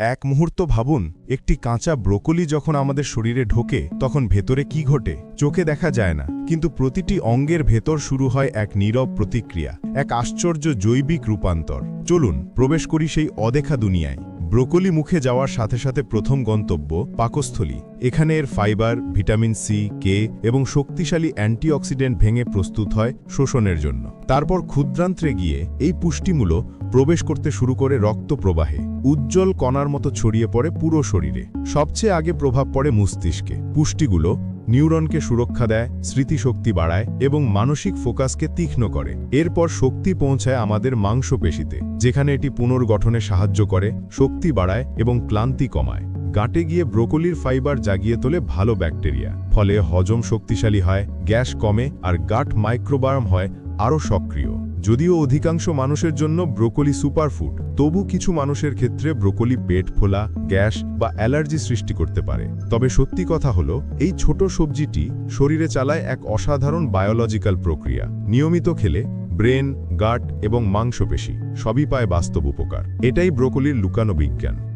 এক মুহূর্ত ভাবুন, একটি কাঁচা ব্রোকলি যখন আমাদের শরীরে ঢোকে, তখন ভেতরে কি ঘটে? চোখে দেখা যায় না। কিন্তু প্রতিটি অঙ্গের ভেতর শুরু হয় এক নীরব প্রতিক্রিয়া, এক আশ্চর্য জৈবিক রূপান্তর। চলুন, প্রবেশ করি সেই অদেখা দুনিয়ায়। ব্রোকলি মুখে যাওয়ার সাথে সাথে প্রথম গন্তব্য পাকস্থলী। এখানে এর ফাইবার, ভিটামিন সি, কে এবং শক্তিশালী অ্যান্টিঅক্সিডেন্ট ভেঙে প্রস্তুত হয় শোষণের জন্য। তারপর ক্ষুদ্রান্ত্রে গিয়ে এই পুষ্টিমূল প্রবেশ করতে শুরু করে রক্ত প্রবাহে। উজ্জ্বল কণার মতো ছড়িয়ে পড়ে পুরো শরীরে। সবচেয়ে আগে প্রভাব পড়ে মস্তিষ্কে। পুষ্টিগুলো নিউরনকে সুরক্ষা দেয়, স্মৃতিশক্তি বাড়ায় এবং মানসিক ফোকাসকে তীক্ষ্ণ করে। এরপর শক্তি পৌঁছায় আমাদের মাংসপেশিতে, যেখানে এটি পুনর্গঠনে সাহায্য করে, শক্তি বাড়ায় এবং ক্লান্তি কমায়। গাঁটে গিয়ে ব্রোকলির ফাইবার জাগিয়ে তোলে ভালো ব্যাকটেরিয়া, ফলে হজম শক্তিশালী হয়, গ্যাস কমে, আর গাট মাইক্রোবায়াম হয়, আরও সক্রিয়। যদিও অধিকাংশ মানুষের জন্য ব্রোকলি সুপারফুড, তবু কিছু মানুষের ক্ষেত্রে ব্রোকলি পেট ফোলা, গ্যাস বা অ্যালার্জি সৃষ্টি করতে পারে। তবে সত্যি কথা হলো, এই ছোট সবজিটি শরীরে চালায় এক অসাধারণ বায়োলজিক্যাল প্রক্রিয়া। নিয়মিত খেলে ব্রেন, গাট এবং মাংসপেশি সবই পায় বাস্তব উপকার। এটাই ব্রোকলির লুকানো বিজ্ঞান।